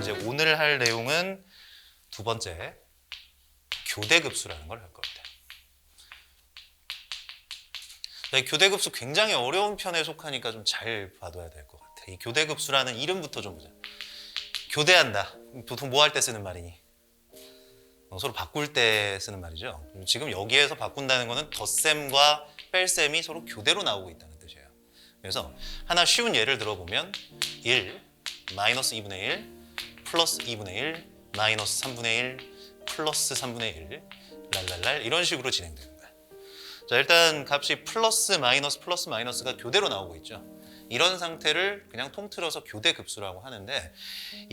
이제 오늘 할 내용은 두 번째 교대 급수라는 걸 할 겁니다. 자, 이 교대 급수 굉장히 어려운 편에 속하니까 좀 잘 봐둬야 될 것 같아. 이 교대 급수라는 이름부터 좀 보자. 교대한다. 보통 뭐 할 때 쓰는 말이니? 어, 서로 바꿀 때 쓰는 말이죠. 지금 여기에서 바꾼다는 거는 덧셈과 뺄셈이 서로 교대로 나오고 있다는 뜻이에요. 그래서 하나 쉬운 예를 들어보면 1 마이너스 2분의 1 플러스 2분의 1 마이너스 3분의 1 플러스 3분의 1 랄랄랄 이런 식으로 진행되는 거야. 자 일단 값이 플러스 마이너스 플러스 마이너스가 교대로 나오고 있죠. 이런 상태를 그냥 통틀어서 교대 급수라고 하는데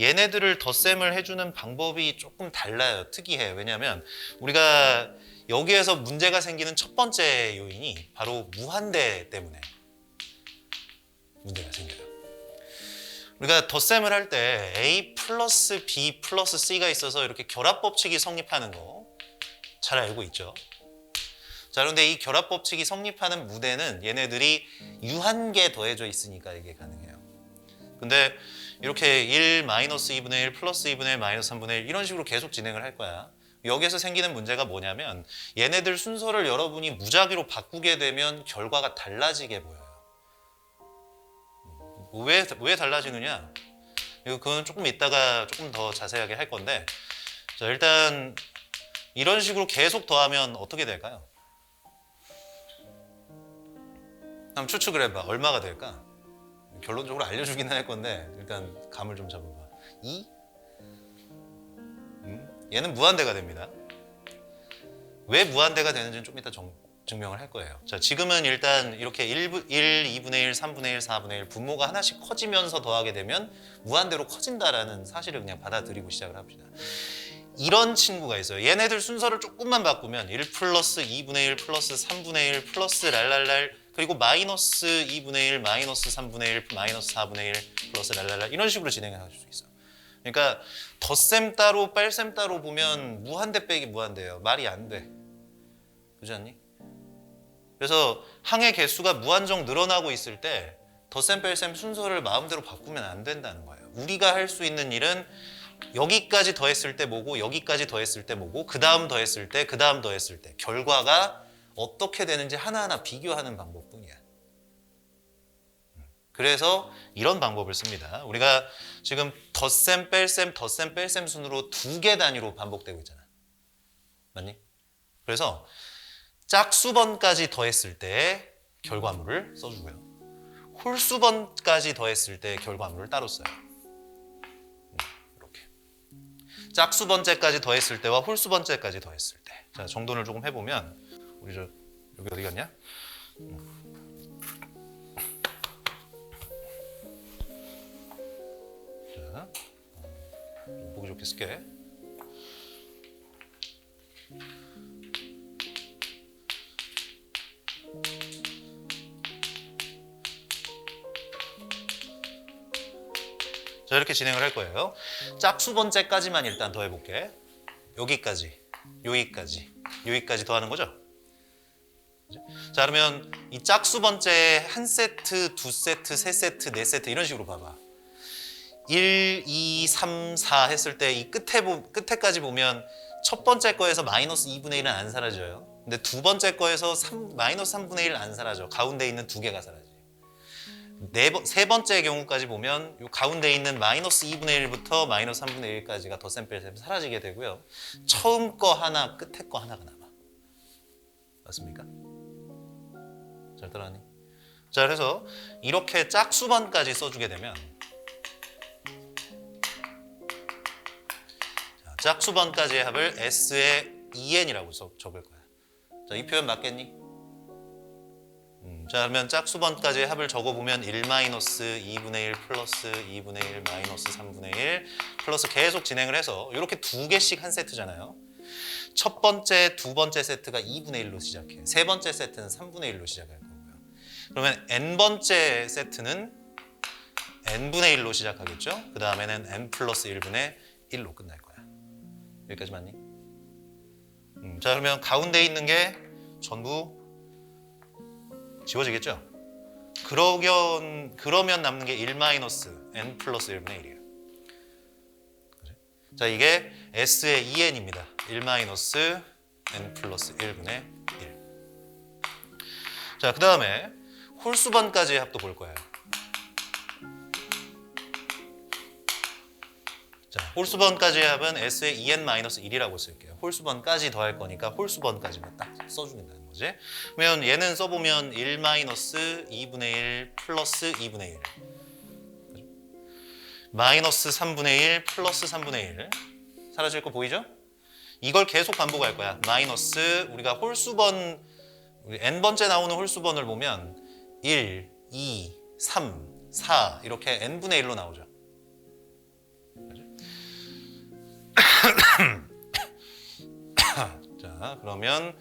얘네들을 덧셈을 해주는 방법이 조금 달라요. 특이해요. 왜냐하면 우리가 여기에서 문제가 생기는 첫 번째 요인이 바로 무한대 때문에 문제가 생겨요. 우리가 덧셈을 할 때 A 플러스 B 플러스 C가 있어서 이렇게 결합 법칙이 성립하는 거 잘 알고 있죠. 자, 그런데 이 결합 법칙이 성립하는 무대는 얘네들이 유한개 더해져 있으니까 이게 가능해요. 근데 이렇게 1 마이너스 2분의 1 플러스 2분의 1 마이너스 3분의 1 이런 식으로 계속 진행을 할 거야. 여기에서 생기는 문제가 뭐냐면 얘네들 순서를 여러분이 무작위로 바꾸게 되면 결과가 달라지게 보여요. 왜, 왜 달라지느냐? 이거 그건 조금 이따가 조금 더 자세하게 할 건데 자, 일단 이런 식으로 계속 더하면 어떻게 될까요? 한번 추측을 해봐. 얼마가 될까? 결론적으로 알려주긴 할 건데 일단 감을 좀 잡아봐. 2? 음? 얘는 무한대가 됩니다. 왜 무한대가 되는지는 좀 이따 정, 증명을 할 거예요. 자, 지금은 일단 이렇게 1, 1, 2분의 1, 3분의 1, 4분의 1 분모가 하나씩 커지면서 더하게 되면 무한대로 커진다라는 사실을 그냥 받아들이고 시작을 합시다. 이런 친구가 있어요. 얘네들 순서를 조금만 바꾸면 1 플러스 2분의 1 플러스 3분의 1 플러스 랄랄랄 그리고 마이너스 2분의 1 마이너스 3분의 1 마이너스 4분의 1 플러스 랄랄랄 이런 식으로 진행을 할수 있어요. 그러니까 덧셈 따로 뺄셈 따로 보면 무한대 빼기 무한대예요. 말이 안 돼. 그렇지 않니? 그래서 항의 개수가 무한정 늘어나고 있을 때 덧셈 뺄셈 순서를 마음대로 바꾸면 안 된다는 거예요. 우리가 할 수 있는 일은 여기까지 더했을 때 뭐고 여기까지 더했을 때 뭐고 그 다음 더했을 때 그 다음 더했을 때 결과가 어떻게 되는지 하나하나 비교하는 방법뿐이야. 그래서 이런 방법을 씁니다. 우리가 지금 덧셈 뺄셈 덧셈 뺄셈 순으로 두 개 단위로 반복되고 있잖아. 맞니? 그래서 짝수번까지 더했을 때 결과물을 써주고요. 홀수번까지 더했을 때 결과물을 따로 써요. 이렇게. 짝수번째까지 더했을 때와 홀수번째까지 더했을 때. 자, 정돈을 조금 해보면 우리 저 여기 어디 갔냐? 자, 좀 보기 좋게 쓸게. 자 이렇게 진행을 할 거예요. 짝수 번째까지만 일단 더 해볼게. 여기까지, 여기까지, 여기까지 더하는 거죠. 자 그러면 이 짝수 번째 한 세트, 두 세트, 세 세트, 네 세트 이런 식으로 봐봐. 1, 2, 3, 4 했을 때 이 끝에 보, 끝에까지 보면 첫 번째 거에서 마이너스 2분의 1은 안 사라져요. 근데 두 번째 거에서 3, 마이너스 3분의 1은 안 사라져. 가운데 있는 두 개가 사라져. 네 번, 세 번째 경우까지 보면 요 가운데 있는 마이너스 2분의 1부터 마이너스 3분의 1까지가 덧셈 뺄셈 사라지게 되고요. 처음 거 하나, 끝에 거 하나가 남아. 맞습니까? 잘 따라하니? 자, 그래서 이렇게 짝수번까지 써주게 되면 자, 짝수번까지의 합을 S의 2n이라고 써, 적을 거야. 자, 이 표현 맞겠니? 음, 자 그러면 짝수번까지의 합을 적어보면 1 마이너스 2분의 1 플러스 2분의 1 마이너스 3분의 1 플러스 계속 진행을 해서 이렇게 두 개씩 한 세트잖아요. 첫 번째, 두 번째 세트가 2분의 1로 시작해. 세 번째 세트는 3분의 1로 시작할 거고요. 그러면 n 번째 세트는 n분의 1로 시작하겠죠. 그 다음에는 n 플러스 1분의 1로 끝날 거야. 여기까지 맞니? 음, 자 그러면 가운데 있는 게 전부 지워지겠죠? 그러면, 그러면 남는 게 1 마이너스 n 플러스 1분의 1이에요. 자, 이게 S의 2n입니다. 1 마이너스 n 플러스 1분의 1. 자, 그 다음에 홀수번까지의 합도 볼 거예요. 자, 홀수번까지의 합은 S의 2n 마이너스 1이라고 쓸게요. 홀수번까지 더할 거니까 홀수번까지만 딱 써주겠다는 거지. 그러면 얘는 써보면 1 마이너스 2분의 1 플러스 2분의 1. 마이너스 3분의 1 플러스 3분의 1 사라질 거 보이죠? 이걸 계속 반복할 거야. 마이너스 우리가 홀수번 n번째 나오는 홀수번을 보면 1, 2, 3, 4 이렇게 n분의 1로 나오죠. 자, 그러면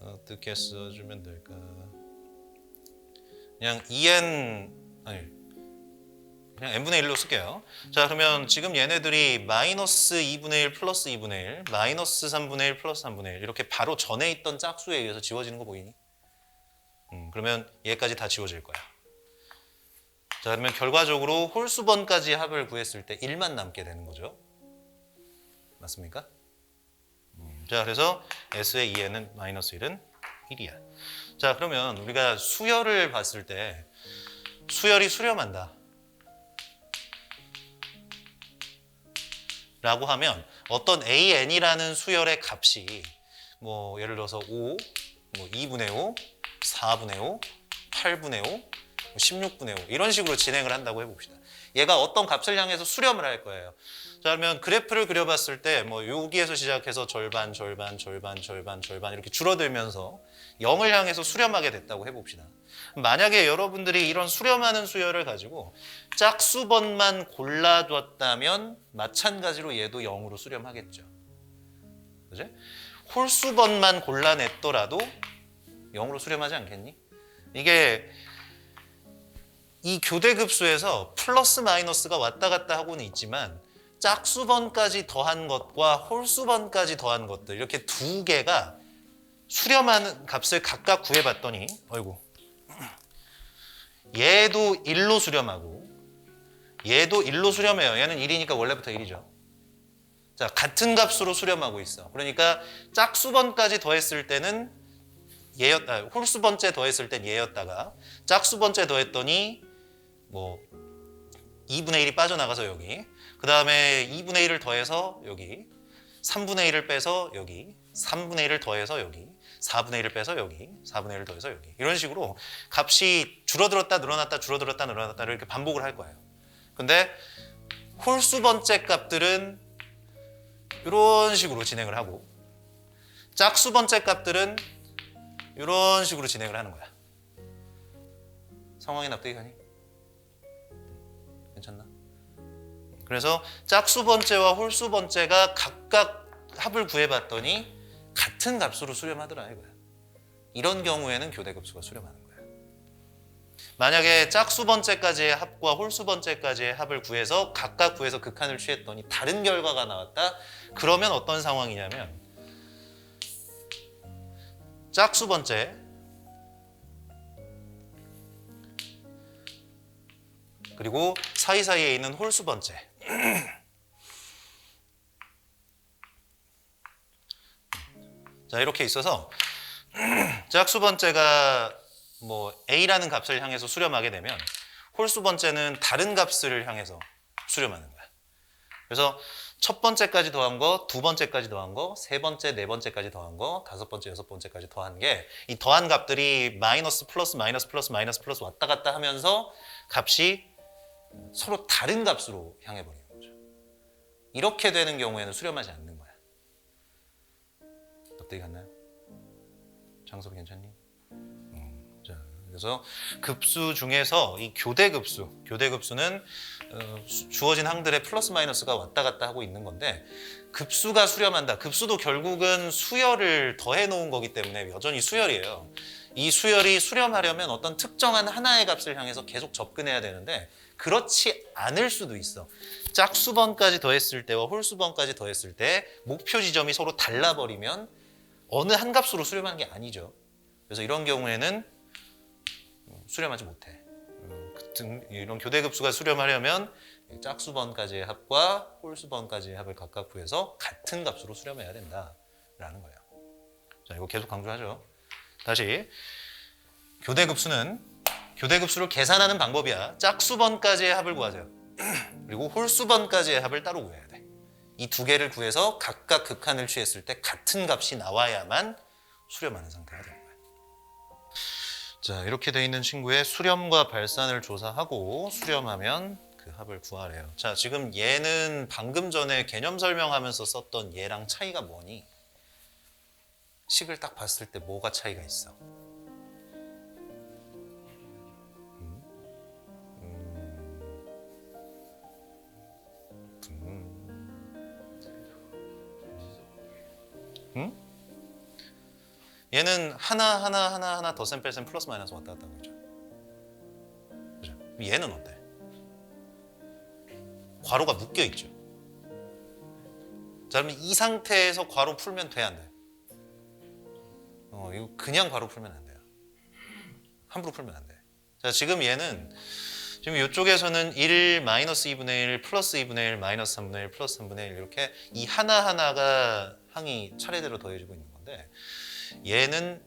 어떻게 써주면 될까? 그냥 2n 아니 그냥 n분의 1로 쓸게요. 자 그러면 지금 얘네들이 마이너스 2분의 1 플러스 2분의 1 마이너스 3분의 1 플러스 3분의 1 이렇게 바로 전에 있던 짝수에 의해서 지워지는 거 보이니? 음, 그러면 얘까지 다 지워질 거야. 자 그러면 결과적으로 홀수번까지 합을 구했을 때 1만 남게 되는 거죠. 맞습니까? 음, 자 그래서 S의 2에는 마이너스 1은 1이야. 자 그러면 우리가 수열을 봤을 때 수열이 수렴한다. 라고 하면 어떤 AN이라는 수열의 값이 뭐 예를 들어서 5, 뭐 2분의 5, 4분의 5, 8분의 5, 16분의 5 이런 식으로 진행을 한다고 해봅시다. 얘가 어떤 값을 향해서 수렴을 할 거예요. 자 그러면 그래프를 그려봤을 때 뭐 여기에서 시작해서 절반, 절반, 절반, 절반, 절반 이렇게 줄어들면서 0을 향해서 수렴하게 됐다고 해봅시다. 만약에 여러분들이 이런 수렴하는 수열을 가지고 짝수번만 골라뒀다면 마찬가지로 얘도 0으로 수렴하겠죠. 그지? 홀수번만 골라냈더라도 0으로 수렴하지 않겠니? 이게 이 교대 급수에서 플러스 마이너스가 왔다 갔다 하고는 있지만 짝수번까지 더한 것과 홀수번까지 더한 것들 이렇게 두 개가 수렴하는 값을 각각 구해봤더니 어이구 얘도 1로 수렴하고 얘도 1로 수렴해요. 얘는 1이니까 원래부터 1이죠. 자, 같은 값으로 수렴하고 있어. 그러니까 짝수번까지 더했을 때는 얘였다. 아, 홀수번째 더했을 땐 얘였다가 짝수번째 더했더니 뭐 2분의 1이 빠져나가서 여기 그 다음에 2분의 1을 더해서 여기 3분의 1을 빼서 여기 3분의 1을 더해서 여기 4분의 1을 빼서 여기 4분의 1을 더해서 여기 이런 식으로 값이 줄어들었다 늘어났다 줄어들었다 늘어났다 이렇게 반복을 할 거예요 근데 홀수 번째 값들은 이런 식으로 진행을 하고 짝수 번째 값들은 이런 식으로 진행을 하는 거야 상황이 납득이 가니? 괜찮나? 그래서 짝수 번째와 홀수 번째가 각각 합을 구해봤더니 같은 값으로 수렴하더라 이거야. 이런 경우에는 교대급수가 수렴하는 거야. 만약에 짝수 번째까지의 합과 홀수 번째까지의 합을 구해서 각각 구해서 극한을 취했더니 다른 결과가 나왔다. 그러면 어떤 상황이냐면 짝수 번째 그리고 사이사이에 있는 홀수 번째 자 이렇게 있어서 짝수 번째가 뭐 a라는 값을 향해서 수렴하게 되면 홀수 번째는 다른 값을 향해서 수렴하는 거야. 그래서 첫 번째까지 더한 거, 두 번째까지 더한 거, 세 번째, 네 번째까지 더한 거, 다섯 번째, 여섯 번째까지 더한 게 이 더한 값들이 마이너스 플러스 마이너스 플러스 마이너스 플러스 왔다 갔다 하면서 값이 서로 다른 값으로 향해 버리는 거죠. 이렇게 되는 경우에는 수렴하지 않는 거야. 어떻게 갔나요? 장소비 괜찮니? 음, 자, 그래서 급수 중에서 이 교대 급수, 교대 급수는 어, 수- 주어진 항들의 플러스 마이너스가 왔다 갔다 하고 있는 건데 급수가 수렴한다. 급수도 결국은 수열을 더해 놓은 거기 때문에 여전히 수열이에요. 이 수열이 수렴하려면 어떤 특정한 하나의 값을 향해서 계속 접근해야 되는데 그렇지 않을 수도 있어. 짝수번까지 더했을 때와 홀수번까지 더했을 때 목표 지점이 서로 달라버리면 어느 한 값으로 수렴하는 게 아니죠. 그래서 이런 경우에는 수렴하지 못해. 이런 교대급수가 수렴하려면 이 짝수번까지의 합과 홀수번까지의 합을 각각 구해서 같은 값으로 수렴해야 된다라는 거예요. 자, 이거 계속 강조하죠. 다시 교대급수는 교대 급수를 계산하는 방법이야. 짝수번까지의 합을 구하세요. 그리고 홀수번까지의 합을 따로 구해야 돼. 이 두 개를 구해서 각각 극한을 취했을 때 같은 값이 나와야만 수렴하는 상태가 되는 거예요. 자, 이렇게 돼 있는 친구의 수렴과 발산을 조사하고 수렴하면 그 합을 구하래요. 자, 지금 얘는 방금 전에 개념 설명하면서 썼던 얘랑 차이가 뭐니? 식을 딱 봤을 때 뭐가 차이가 있어? 얘는 하나 하나 하나 하나 더셈 뺄셈 플러스 마이너스 왔다 갔다 하는 거죠. 그죠? 얘는 어때? 괄호가 묶여 있죠. 자, 그러면 이 상태에서 괄호 풀면 돼, 안 돼? 어, 이거 그냥 괄호 풀면 안 돼요. 함부로 풀면 안 돼. 자, 지금 얘는 지금 이쪽에서는 1 마이너스 2분의 1 플러스 2분의 1 마이너스 3분의 1 플러스 3분의 1 이렇게 이 하나하나가 항이 차례대로 더해지고 있는 건데 얘는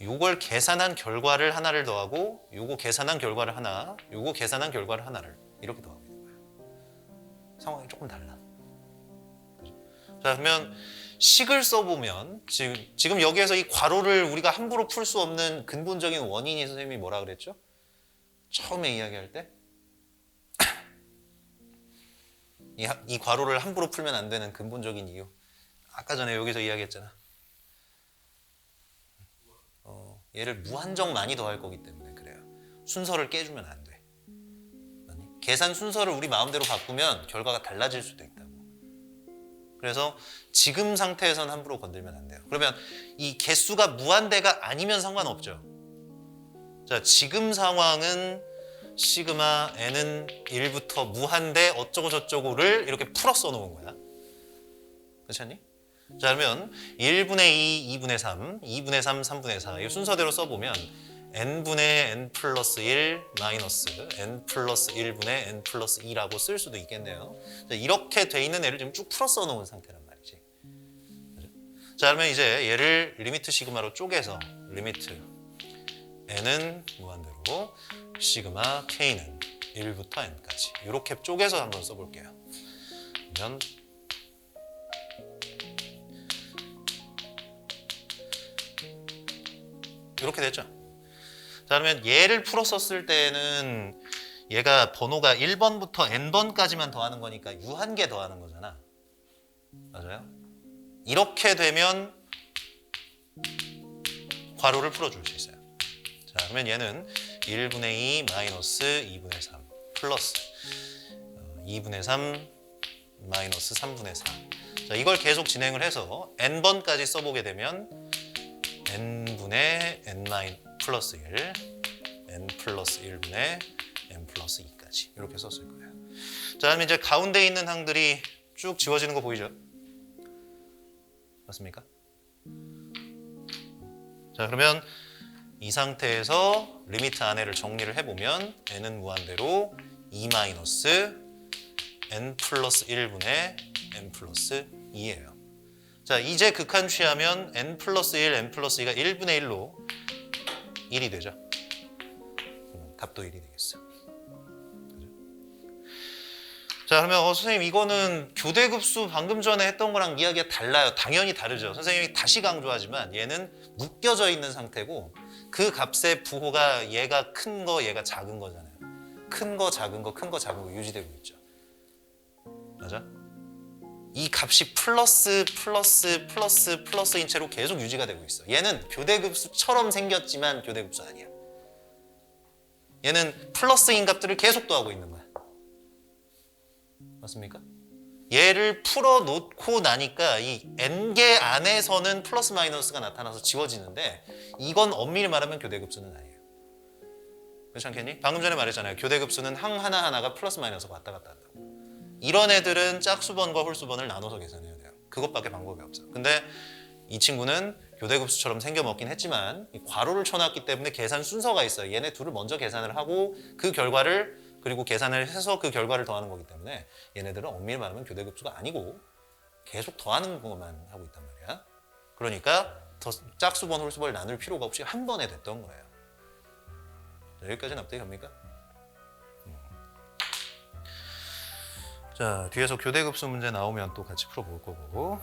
요걸 계산한 결과를 하나를 더하고 요거 계산한 결과를 하나 요거 계산한 결과를 하나를 이렇게 더하고 있는 거예요. 상황이 조금 달라. 자 그러면 식을 써보면 지금, 지금 여기에서 이 괄호를 우리가 함부로 풀 수 없는 근본적인 원인이 선생님이 뭐라 그랬죠? 처음에 이야기할 때 이, 하- 이 괄호를 함부로 풀면 안 되는 근본적인 이유 아까 전에 여기서 이야기했잖아 어, 얘를 무한정 많이 더할 거기 때문에 그래요 순서를 깨주면 안 돼. 계산 순서를 우리 마음대로 바꾸면 결과가 달라질 수도 있다고. 그래서 지금 상태에선 함부로 건들면 안 돼요. 그러면 이 개수가 무한대가 아니면 상관없죠. 자, 지금 상황은 시그마 n은 1부터 무한대 어쩌고 저쩌고를 이렇게 풀어 써놓은 거야. 그렇니? 자, 그러면 1분의 2, 2분의 3, 2분의 3, 3분의 4. 이 순서대로 써보면 n분의 n 플러스 1 마이너스 n 플러스 1분의 n 플러스 2라고 쓸 수도 있겠네요. 자, 이렇게 돼 있는 애를 지금 쭉 풀어 써놓은 상태란 말이지. 자, 그러면 이제 얘를 리미트 시그마로 쪼개서 리미트 n은 무한대로 시그마 k는 1부터 n까지 이렇게 쪼개서 한번 써볼게요. 그러면 이렇게 됐죠. 자 그러면 얘를 풀어 썼을 때는 얘가 번호가 1번부터 n번까지만 더하는 거니까 유한 개 더하는 거잖아. 맞아요? 이렇게 되면 괄호를 풀어줄 수 있어요. 자 그러면 얘는 1분의 2 마이너스 2분의 3 플러스 어, 2분의 3 마이너스 3분의 4. 자 이걸 계속 진행을 해서 n번까지 써보게 되면 n분의 n 마이 플러스 1, n 플러스 1분의 n 플러스 2까지 이렇게 썼을 거예요. 자, 그러면 이제 가운데 있는 항들이 쭉 지워지는 거 보이죠? 맞습니까? 자, 그러면 이 상태에서 리미트 안에를 정리를 해보면 n은 무한대로 2 마이너스 n 플러스 1분의 n 플러스 2예요. 자, 이제 극한 취하면 n 플러스 1, n 플러스 2가 1분의 1로 1이 되죠. 그럼 답도 1이 되겠어. 그죠? 자, 그러면 어, 선생님 이거는 교대 급수 방금 전에 했던 거랑 이야기가 달라요. 당연히 다르죠. 선생님이 다시 강조하지만 얘는 묶여져 있는 상태고 그 값의 부호가 얘가 큰 거, 얘가 작은 거잖아요. 큰 거, 작은 거, 큰 거, 작은 거 유지되고 있죠. 맞아? 이 값이 플러스 플러스 플러스 플러스인 채로 계속 유지가 되고 있어. 얘는 교대급수처럼 생겼지만 교대급수 아니야. 얘는 플러스인 값들을 계속 더하고 있는 거야. 맞습니까? 얘를 풀어 놓고 나니까 이 n개 안에서는 플러스 마이너스가 나타나서 지워지는데 이건 엄밀히 말하면 교대급수는 아니에요. 그렇지 않겠니? 방금 전에 말했잖아요. 교대급수는 항 하나하나가 플러스 마이너스가 왔다 갔다 한다고. 이런 애들은 짝수번과 홀수번을 나눠서 계산해야 돼요. 그것밖에 방법이 없어. 근데 이 친구는 교대급수처럼 생겨 먹긴 했지만 이 괄호를 쳐놨기 때문에 계산 순서가 있어요. 얘네 둘을 먼저 계산을 하고 그 결과를 그리고 계산을 해서 그 결과를 더하는 거기 때문에 얘네들은 엄밀히 말하면 교대급수가 아니고 계속 더하는 것만 하고 있단 말이야. 그러니까 더 짝수번 홀수번을 나눌 필요가 없이 한 번에 됐던 거예요. 자, 여기까지는 납득이 갑니까? 자 뒤에서 교대급수 문제 나오면 또 같이 풀어볼 거고